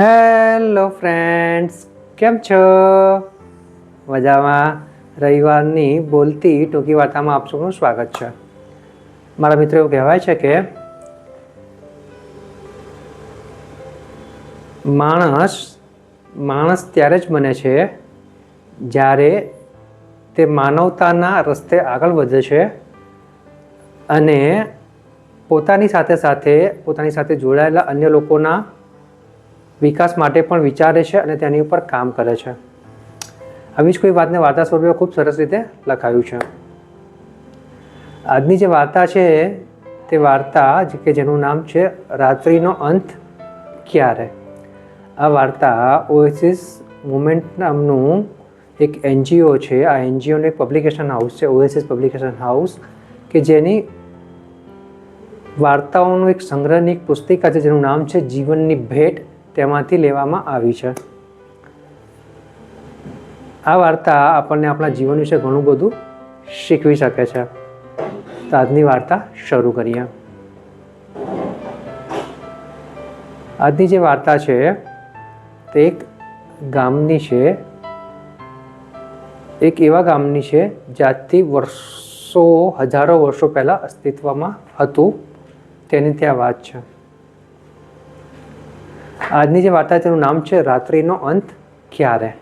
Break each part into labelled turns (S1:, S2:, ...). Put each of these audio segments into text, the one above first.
S1: Hello friends, કેમ છો? મજામાં? રવિવારની બોલતી ટૂંકી વાર્તામાં આપ સૌનું સ્વાગત છે. મારા મિત્રો, એવું કહેવાય છે કે માણસ માણસ ત્યારે જ બને છે જ્યારે તે માનવતાના રસ્તે આગળ વધે છે અને પોતાની સાથે સાથે, પોતાની સાથે જોડાયેલા અન્ય લોકોના વિકાસ માટે પણ વિચારે છે અને તેની ઉપર કામ કરે છે. આવી જ કોઈ વાતને વાર્તા સ્વરૂપે ખૂબ સરસ રીતે લખાયું છે. આજની જે વાર્તા છે, તે વાર્તા કે જેનું નામ છે, રાત્રિનો અંત ક્યારે? આ વાર્તા ઓએસિસ મુમેન્ટ નામનું એક એનજીઓ છે. આ એનજીઓનું એક પબ્લિકેશન હાઉસ છે, ઓએસિસ પબ્લિકેશન હાઉસ, કે જેની વાર્તાઓનું એક સંગ્રહની એક પુસ્તિકા છે, જેનું નામ છે, જીવનની ભેટ તેમાંથી લેવામાં આવી છે. આ વાર્તા આપણને આપણા જીવન વિશે ઘણું બધું શીખવી શકે છે. તો આજની વાર્તા શરૂ કરીએ. આજની જે વાર્તા છે, તે એક ગામની છે. એક એવા ગામની છે, જ્યાંથી વર્ષો, હજારો વર્ષો પહેલાં અસ્તિત્વમાં હતું. તેની ત્યાં વાત છે. આજની જે વાર્તા તેનું નામ છે, રાત્રિનો અંત ક્યારે?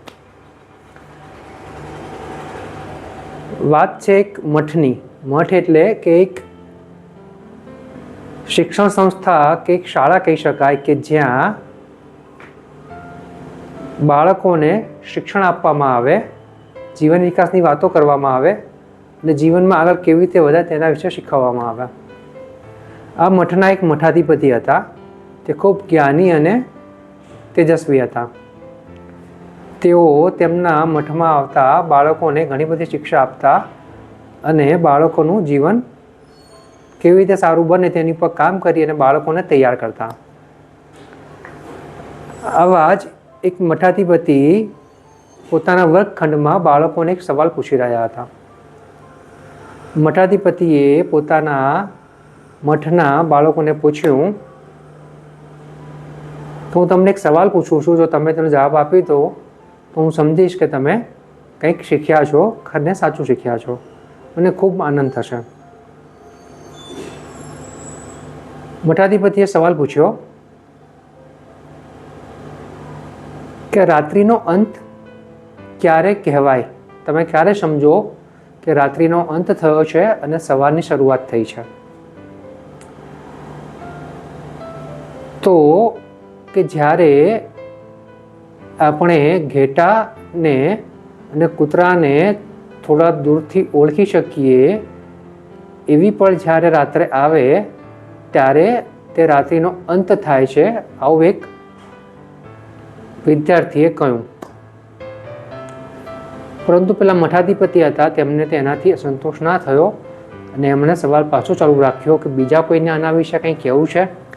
S1: વાત છે એક મઠની. મઠ એટલે કે એક શિક્ષણ સંસ્થા કે એક શાળા કહી શકાય કે જ્યાં બાળકોને શિક્ષણ આપવામાં આવે, જીવન વિકાસની વાતો કરવામાં આવે અને જીવનમાં આગળ કેવી રીતે વધારે તેના વિશે શીખવવામાં આવે. આ મઠના એક મઠાધિપતિ હતા. તે ખૂબ જ્ઞાની અને તેજસ્વી હતા. તેઓ તેમના મઠમાં આવતા બાળકોને ઘણી બધી શિક્ષા આપતા અને બાળકોનું જીવન કેવી રીતે સારું બને તેની પર કામ કરી અને બાળકોને તૈયાર કરતા. આવા જ એક મઠાધિપતિ પોતાના વર્ગખંડમાં બાળકોને એક સવાલ પૂછી રહ્યા હતા. મઠાધિપતિએ પોતાના મઠના બાળકોને પૂછ્યું તો હું તમને એક સવાલ પૂછું છું, જો તમે તેનો જવાબ આપી દો, તો હું સમજીશ કે તમે કંઈક શીખ્યા છો ખરને સાચું શીખ્યા છો. મને ખૂબ આનંદ થશે. મઠાધિપતિએ સવાલ પૂછ્યો કે રાત્રિનો અંત ક્યારે કહેવાય? તમે ક્યારે સમજો કે રાત્રિનો અંત થયો છે અને સવારની શરૂઆત થઈ છે? તો કે જ્યારે આપણે ઘેટાને અને કૂતરાને થોડા દૂરથી ઓળખી શકીએ, એવી પણ જ્યારે રાત્રે આવે, ત્યારે તે રાત્રિનો અંત થાય છે. આવું એક વિદ્યાર્થીએ કહ્યું. પરંતુ પેલા મઠાધિપતિ હતા, તેમને તેનાથી સંતોષ ના થયો અને એમણે સવાલ પાછો ચાલુ રાખ્યો કે બીજા કોઈને આના વિશે કંઈ કહેવું છે?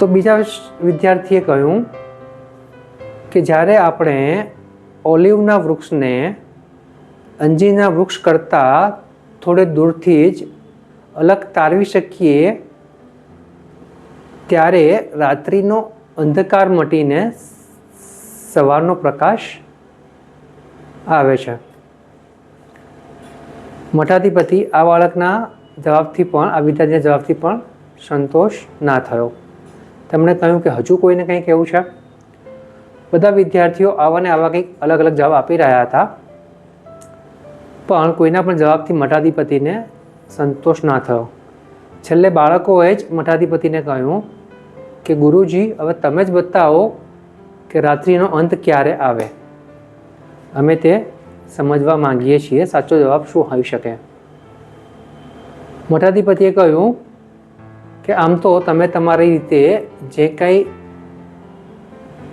S1: તો બીજા વિદ્યાર્થીએ કહ્યું કે જ્યારે આપણે ઓલિવના વૃક્ષને અંજીરના વૃક્ષ કરતાં થોડે દૂરથી જ અલગ તારવી શકીએ, ત્યારે રાત્રિનો અંધકાર મટીને સવારનો પ્રકાશ આવે છે. મઠાધિપતિ આ બાળકના જવાબથી પણ, આ વિદ્યાર્થીના જવાબથી પણ સંતોષ ના થયો. તેમણે કહ્યું કે હજુ કોઈને કંઈ કહેવું છે? બધા વિદ્યાર્થીઓ આવા ને આવા કંઈક અલગ અલગ જવાબ આપી રહ્યા હતા. પણ કોઈના પણ જવાબથી મઠાધિપતિને સંતોષ ના થયો. છેલ્લે બાળકોએ જ મઠાધિપતિને કહ્યું કે, ગુરુજી, હવે તમે જ બતાવો કે રાત્રિનો અંત ક્યારે આવે? અમે તે સમજવા માંગીએ છીએ, સાચો જવાબ શું હોઈ શકે? મઠાધિપતિએ કહ્યું કે આમ તો તમે તમારી રીતે જે કંઈ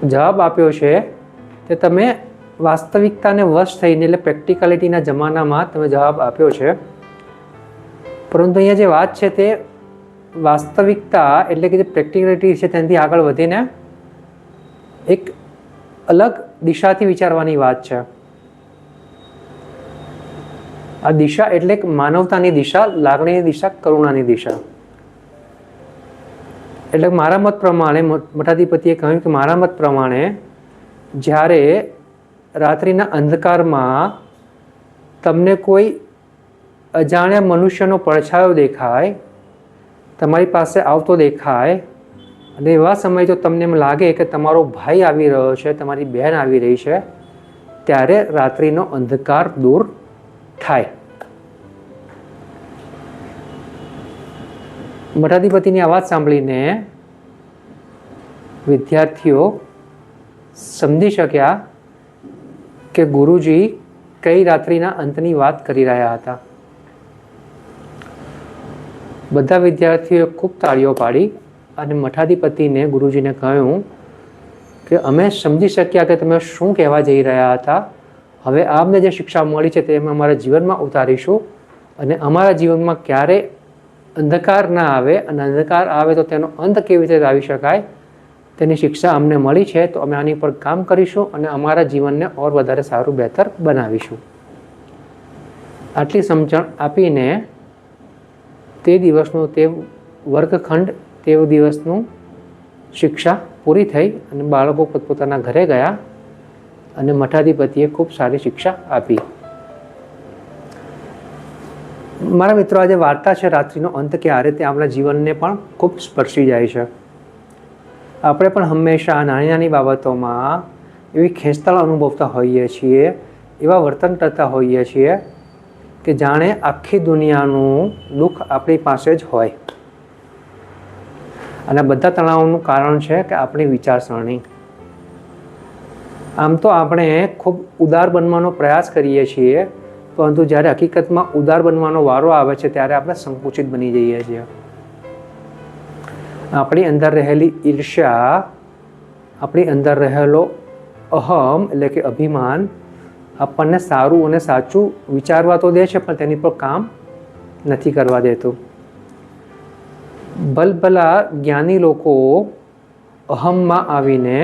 S1: જવાબ આપ્યો છે, તે તમે વાસ્તવિકતાને વશ થઈને એટલે પ્રેક્ટિકાલિટીના જમાનામાં તમે જવાબ આપ્યો છે. પરંતુ અહીંયા જે વાત છે તે વાસ્તવિકતા એટલે કે જે પ્રેક્ટિકાલિટી છે તેનાથી આગળ વધીને એક અલગ દિશાથી વિચારવાની વાત છે. આ દિશા એટલે માનવતાની દિશા, લાગણીની દિશા, કરુણાની દિશા. એટલે મારા મત પ્રમાણે મઠ- મઠાધિપતિએ કહ્યું કે મારા મત પ્રમાણે જ્યારે રાત્રિના અંધકારમાં તમને કોઈ અજાણ્યા મનુષ્યનો પડછાયો દેખાય, તમારી પાસે આવતો દેખાય અને એવા સમયે જો તમને એમ લાગે કે તમારો ભાઈ આવી રહ્યો છે, તમારી બહેન આવી રહી છે, ત્યારે રાત્રિનો અંધકાર દૂર થાય. મઠાધિપતિની આ વાત સાંભળીને વિદ્યાર્થીઓ સમજી શક્યા કે ગુરુજી કઈ રાત્રિના અંતની વાત કરી રહ્યા હતા. બધા વિદ્યાર્થીઓએ ખૂબ તાળીઓ પાડી અને મઠાધિપતિને ગુરુજીને કહ્યું કે અમે સમજી શક્યા કે તમે શું કહેવા જઈ રહ્યા હતા. હવે આપને જે શિક્ષા મળી છે તે અમે અમારા જીવનમાં ઉતારીશું અને અમારા જીવનમાં ક્યારે અંધકાર ના આવે અને અંધકાર આવે તો તેનો અંત કેવી રીતે લાવી શકાય? તેની શિક્ષા અમને મળી છે, તો અમે આની પર કામ કરીશું અને અમારા જીવનને ઓર વધારે સારું બહેતર બનાવીશું. આટલી સમજણ આપીને તે દિવસનું તે વર્ગખંડ, તે દિવસનું શિક્ષા પૂરી થઈ અને બાળકો પોતપોતાના ઘરે ગયા અને મઠાધિપતિએ ખૂબ સારી શિક્ષા આપી. મારા મિત્રો આજે વાર્તા છે રાત્રિનો અંત ક્યારે તે આપણા જીવનને પણ ખૂબ સ્પર્શી જાય છે. આપણે પણ હંમેશા નાની નાની બાબતોમાં એવી ખેંચતાળ અનુભવતા હોઈએ છીએ, એવા વર્તન કરતા હોઈએ છીએ કે જાણે આખી દુનિયાનું દુઃખ આપણી પાસે જ હોય. અને બધા તણાવનું કારણ છે કે આપણી વિચારસરણી. આમ તો આપણે ખૂબ ઉદાર બનવાનો પ્રયાસ કરીએ છીએ પરંતુ જ્યારે હકીકતમાં ઉદાર બનવાનો વારો આવે છે, ત્યારે આપણે સંકુચિત બની જઈએ છીએ. આપણી અંદર રહેલી ઈર્ષ્યા, આપણી અંદર રહેલો અહમ એટલે કે અભિમાન આપણને સારું અને સાચું વિચારવા તો દે છે, પણ તેની પર કામ નથી કરવા દેતું. ભલભલા જ્ઞાની લોકો અહમમાં આવીને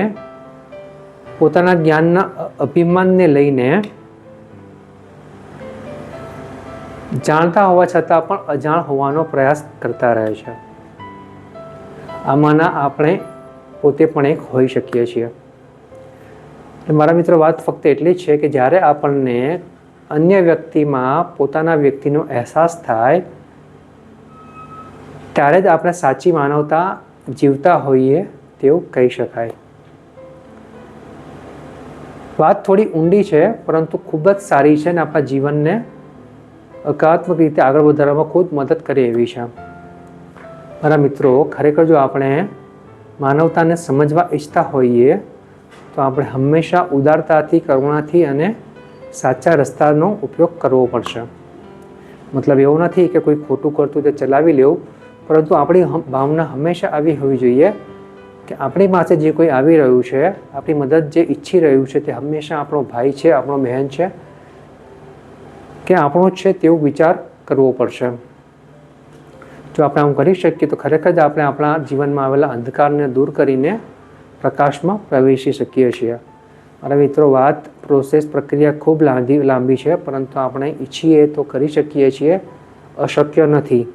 S1: પોતાના જ્ઞાનના અભિમાનને લઈને જાણતા હોવા છતાં પણ અજાણ હોવાનો પ્રયાસ કરતા રહે છે. આમાંના આપણે પોતે પણ એક હોઈ શકીએ છીએ. મારા મિત્રો, વાત ફક્ત એટલી જ છે કે જ્યારે આપણને અન્ય વ્યક્તિમાં પોતાના વ્યક્તિનો અહેસાસ થાય, ત્યારે જ આપણે સાચી માનવતા જીવતા હોઈએ તેવું કહી શકાય. વાત થોડી ઊંડી છે, પરંતુ ખૂબ જ સારી છે અને આપણા જીવનને હકારાત્મક રીતે આગળ વધારવામાં ખૂબ મદદ કરે એવી છે. મારા મિત્રો, ખરેખર જો આપણે માનવતાને સમજવા ઈચ્છતા હોઈએ, તો આપણે હંમેશા ઉદારતાથી, કરુણાથી અને સાચા રસ્તાનો ઉપયોગ કરવો પડશે. મતલબ એવું નથી કે કોઈ ખોટું કરતું તે ચલાવી લેવું, પરંતુ આપણી ભાવના હંમેશા આવી હોવી જોઈએ કે આપણી પાસે જે કોઈ આવી રહ્યું છે, આપણી મદદ જે ઈચ્છી રહ્યું છે તે હંમેશા આપણો ભાઈ છે, આપણો બહેન છે કે આપણો જ છે તેવો વિચાર કરવો પડશે. જો આપણે આમ કરી શકીએ તો ખરેખર જ આપણે આપણા જીવનમાં આવેલા અંધકારને દૂર કરીને પ્રકાશમાં પ્રવેશી શકીએ છીએ. મારા મિત્રો, વાત પ્રોસેસ પ્રક્રિયા ખૂબ લાંબી લાંબી છે, પરંતુ આપણે ઈચ્છીએ તો કરી શકીએ છીએ. અશક્ય નથી.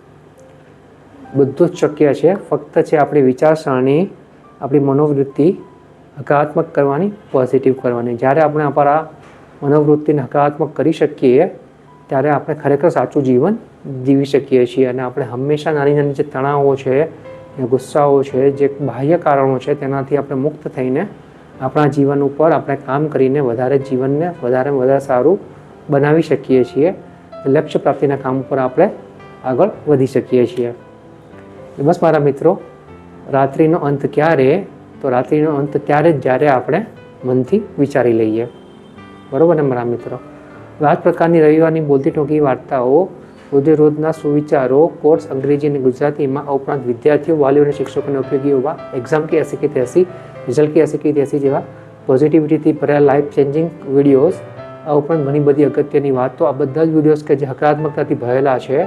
S1: બધું જ શક્ય છે. ફક્ત છે આપણી વિચારસરણી, આપણી મનોવૃત્તિ હકારાત્મક કરવાની પોઝિટિવ કરવાની. જ્યારે આપણે આપણા મનોવૃત્તિને હકારાત્મક કરી શકીએ ત્યારે આપણે ખરેખર સાચું જીવન જીવી શકીએ છીએ અને આપણે હંમેશા નાની નાની જે તણાવો છે જે ગુસ્સાઓ છે, જે બાહ્ય કારણો છે, તેનાથી આપણે મુક્ત થઈને આપણા જીવન ઉપર આપણે કામ કરીને વધારે જીવનને વધારે વધારે સારું બનાવી શકીએ છીએ. લક્ષ્ય પ્રાપ્તિના કામ ઉપર આપણે આગળ વધી શકીએ છીએ. બસ મારા મિત્રો, રાત્રિનો અંત ક્યારે? તો રાત્રિનો અંત ત્યારે જ જ્યારે આપણે મનથી વિચારી લઈએ. બરાબર ને મારા મિત્રો? આ પ્રકારની રવિવારની બોલતી ટોકી વાર્તાઓ રોજે રોજના સુવિચારો, કોર્સ અંગ્રેજી અને ગુજરાતીમાં આ ઉપરાંત વિદ્યાર્થીઓ, વાલીઓ અને શિક્ષકોને ઉપયોગી હોવા એક્ઝામ કે એસી કે તેસી રિઝલ્ટ કે એસી કે તેસી જેવા પોઝિટિવિટીથી ભરેલા લાઈફ ચેન્જિંગ વિડીયોઝ આ ઉપરાંત ઘણી બધી અગત્યની વાતો, આ બધા જ વિડીયોઝ કે જે હકારાત્મકતાથી ભરેલા છે,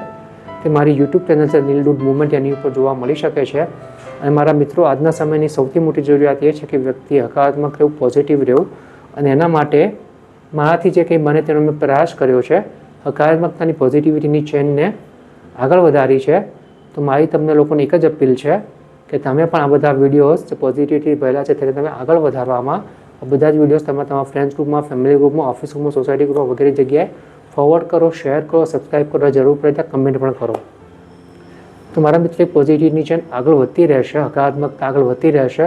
S1: તે મારી યુટ્યુબ ચેનલ છે નીલડુડ મુવમેન્ટ એની ઉપર જોવા મળી શકે છે. અને મારા મિત્રો, આજના સમયની સૌથી મોટી જરૂરિયાત એ છે કે વ્યક્તિ હકારાત્મક રહેવું પોઝિટિવ રહેવું અને એના માટે મારાથી જે કંઈ બને તેનો મેં પ્રયાસ કર્યો છે, હકારાત્મકતાની પોઝિટિવિટીની ચેનને આગળ વધારી છે, તો મારી તમને લોકોને એક જ અપીલ છે કે તમે પણ આ બધા વિડીયોઝ જે પોઝિટિવિટી ભરેલા છે તેને તમે આગળ વધારવામાં, આ બધા જ વિડીયોઝ તમે તમારા ફ્રેન્ડ્સ ગ્રુપમાં ફેમિલી ગ્રુપમાં ઓફિસ ગ્રુપમાં સોસાયટી ગ્રુપમાં વગેરે જગ્યાએ ફોરવર્ડ કરો શેર કરો સબસ્ક્રાઈબ કરો, જરૂર પડે ત્યાં કમેન્ટ પણ કરો. તો મારા મિત્રો પોઝિટિવની ચેન આગળ વધતી રહેશે, હકારાત્મકતા આગળ વધતી રહેશે,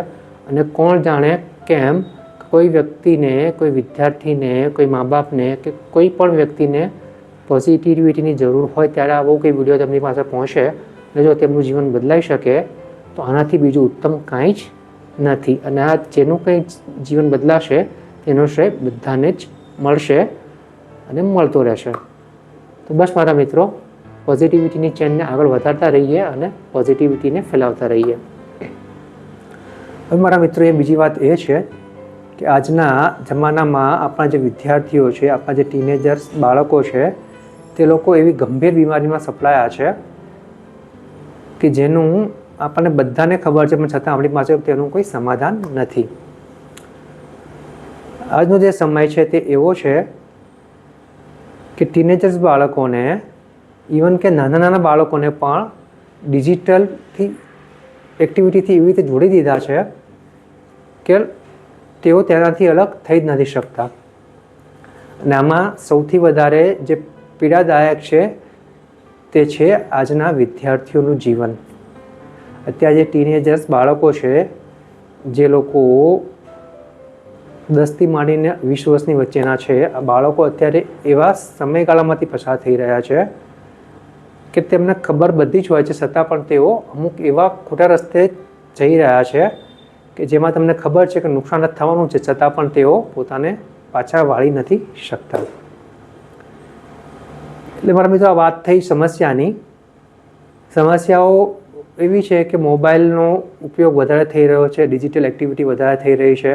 S1: અને કોણ જાણે કેમ કોઈ વ્યક્તિને, કોઈ વિદ્યાર્થીને, કોઈ મા બાપને કે કોઈ પણ વ્યક્તિને પોઝિટિવિટીની જરૂર હોય ત્યારે આવો કોઈ વીડિયો તેમની પાસે પહોંચે અને જો તેમનું જીવન બદલાઈ શકે, તો આનાથી બીજું ઉત્તમ કાંઈ જ નથી. અને આ જેનું કંઈ જીવન બદલાશે, તેનો શ્રેય બધાને જ મળશે અને મળતો રહેશે. તો બસ મારા મિત્રો પોઝિટિવિટીની ચેનને આગળ વધારતા રહીએ અને પોઝિટિવિટીને ફેલાવતા રહીએ. હવે મારા મિત્રો એ બીજી વાત એ છે કે આજના જમાનામાં આપણા જે વિદ્યાર્થીઓ છે, આપણા જે ટીનેજર્સ બાળકો છે, તે લોકો એવી ગંભીર બીમારીમાં સપડાયા છે કે જેનું આપણને બધાને ખબર છે, પણ છતાં આપણી પાસે તેનું કોઈ સમાધાન નથી. આજનો જે સમય છે, તે એવો છે કે ટીનેજર્સ બાળકોને ઇવન કે નાના નાના બાળકોને પણ ડિજિટલથી એક્ટિવિટીથી એવી રીતે જોડી દીધા છે કે તેઓ તેનાથી અલગ થઈ જ નથી શકતા. અને આમાં સૌથી વધારે જે પીડાદાયક છે તે છે આજના વિદ્યાર્થીઓનું જીવન. અત્યારે જે ટીનેજર્સ બાળકો છે, જે લોકો દસથી માંડીને વીસ વર્ષની વચ્ચેના છે, આ બાળકો અત્યારે એવા સમયગાળામાંથી પસાર થઈ રહ્યા છે કે તેમને ખબર બધી જ હોય છે, છતાં પણ તેઓ અમુક એવા ખોટા રસ્તે જઈ રહ્યા છે કે જેમાં તમને ખબર છે કે નુકસાન જ થવાનું છે, છતાં પણ તેઓ પોતાને પાછા વાળી નથી શકતા. એટલે મારા મિત્રો, આ વાત થઈ સમસ્યાની. સમસ્યાઓ એવી છે કે મોબાઈલનો ઉપયોગ વધારે થઈ રહ્યો છે, ડિજિટલ એક્ટિવિટી વધારે થઈ રહી છે,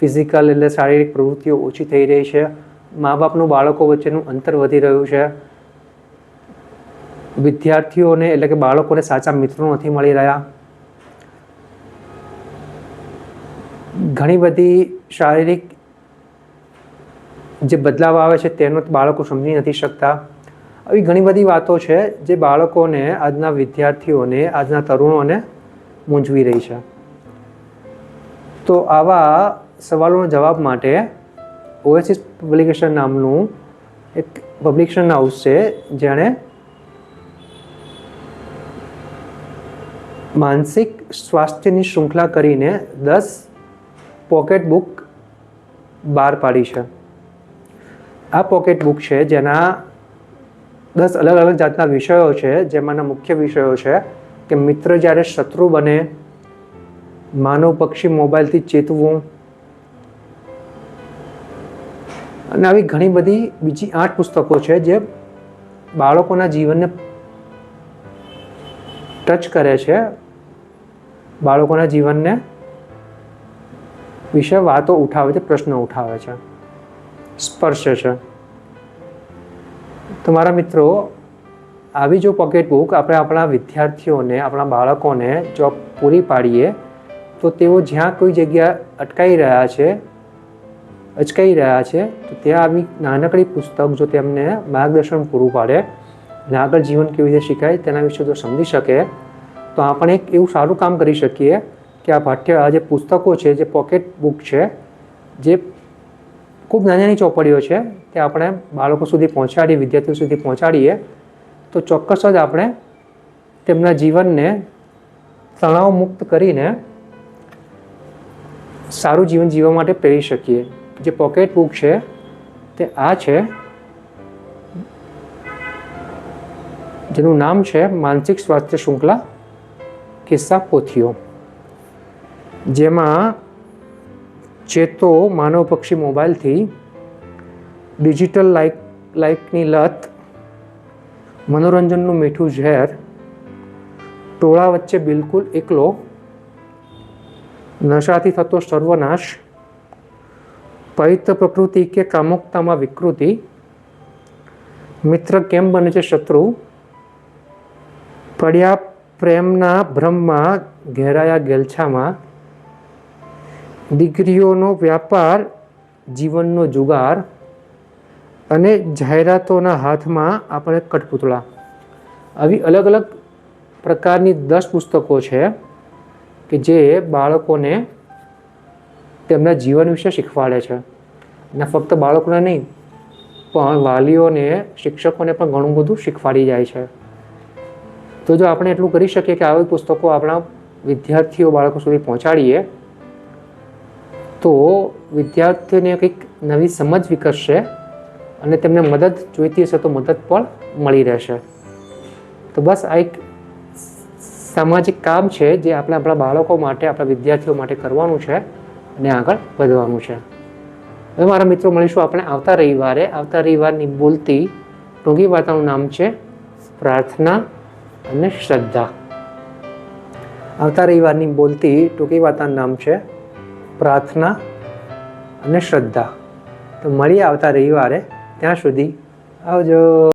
S1: ફિઝિકલ એટલે શારીરિક પ્રવૃત્તિઓ ઓછી થઈ રહી છે મા બાપનું બાળકો વચ્ચેનું અંતર વધી રહ્યું છે. વિદ્યાર્થીઓને એટલે કે બાળકોને સાચા મિત્રો નથી મળી રહ્યા. ઘણી બધી શારીરિક જે બદલાવ આવે છે તેનો બાળકો સમજી નથી શકતા. આવી ઘણી બધી વાતો છે જે બાળકોને આજના વિદ્યાર્થીઓને, આજના તરુણોને મૂંઝવી રહી છે. તો આવા સવાલોના જવાબ માટે ઓએસિસ પબ્લિકેશન નામનું એક પબ્લિકેશન હાઉસ છે, જેણે માનસિક સ્વાસ્થ્યની શૃંખલા કરીને દસ પોકેટ બુક બહાર પાડી છે. આ પોકેટ બુક છે જેના દસ અલગ અલગ જાતના વિષયો છે. જેમાંના મુખ્ય વિષયો છે કે મિત્ર જ્યારે શત્રુ બને, માનવ પક્ષી મોબાઈલથી ચેતવું અને આવી ઘણી બધી બીજી આઠ પુસ્તકો છે જે બાળકોના જીવનને ટચ કરે છે. બાળકોના જીવનને વિશે વાતો ઉઠાવે છે, પ્રશ્નો ઉઠાવે છે. સ્પર્શે છે. તો મારા મિત્રો, આવી જો પોકેટ બુક આપણે આપણા વિદ્યાર્થીઓને, આપણા બાળકોને જો પૂરી પાડીએ, તો તેઓ જ્યાં કોઈ જગ્યા અટકાઈ રહ્યા છે, અચકાઈ રહ્યા છે, તો ત્યાં આવી નાનકડી પુસ્તક જો તેમને માર્ગદર્શન પૂરું પાડે અને આગળ જીવન કેવી રીતે શીખાય તેના વિશે જો સમજી શકે, તો આપણે એક એવું સારું કામ કરી શકીએ કે આ પાઠ્ય આ જે પુસ્તકો છે, જે પોકેટ બુક છે, જે ખૂબ નાની નાની ચોપડીઓ છે, તે આપણે બાળકો સુધી પહોંચાડીએ, વિદ્યાર્થીઓ સુધી પહોંચાડીએ, તો ચોક્કસ જ આપણે તેમના જીવનને તણાવ મુક્ત કરીને સારું જીવન જીવવા માટે પ્રેરી શકીએ. જે પોકેટ બુક છે, તે આ છે, જેનું નામ છે માનસિક સ્વાસ્થ્ય શૃંખલા કિસ્સા પોથીઓ. જેમાં ચેતો માનવ પક્ષી મોબાઈલથી ડિજિટલ લાઈક, લાઈકની લત, મનોરંજનનું મીઠું ઝેર, ટોળા વચ્ચે બિલકુલ એકલો, નશાથી થતો સર્વનાશ, પવિત્ર પ્રકૃતિ કે કામુકતામાં વિકૃતિ, મિત્ર કેમ બને છે શત્રુ, પડ્યા પ્રેમના ભ્રમમાં ઘેરાયા ગેલછામાં દીકરીઓનો વ્યાપાર, જીવનનો જુગાર અને જાહેરાતોના હાથમાં આપણે કઠપૂતળા. આવી અલગ અલગ પ્રકારની દસ પુસ્તકો છે કે જે બાળકોને તેમના જીવન વિશે શીખવાડે છે. અને ફક્ત બાળકોને નહીં, પણ વાલીઓને, શિક્ષકોને પણ ઘણું બધું શીખવાડી જાય છે. તો જો આપણે એટલું કરી શકીએ કે આવી પુસ્તકો આપણા વિદ્યાર્થીઓ બાળકો સુધી પહોંચાડીએ તો વિદ્યાર્થીઓને કંઈક નવી સમજ વિકસશે અને તેમને મદદ જોઈતી હશે તો મદદ પણ મળી રહેશે. તો બસ આ એક સામાજિક કામ છે જે આપણે આપણા બાળકો માટે, આપણા વિદ્યાર્થીઓ માટે કરવાનું છે અને આગળ વધવાનું છે. હવે મારા મિત્રો મળીશું આપણે આવતા રવિવારે. આવતા રવિવારની બોલતી ટૂંકી વાર્તાનું નામ છે પ્રાર્થના અને શ્રદ્ધા. આવતા રવિવારની બોલતી ટૂંકી વાર્તાનું નામ છે પ્રાર્થના અને શ્રદ્ધા. તો મળીએ આવતા રવિવારે ત્યાં સુધી આવજો.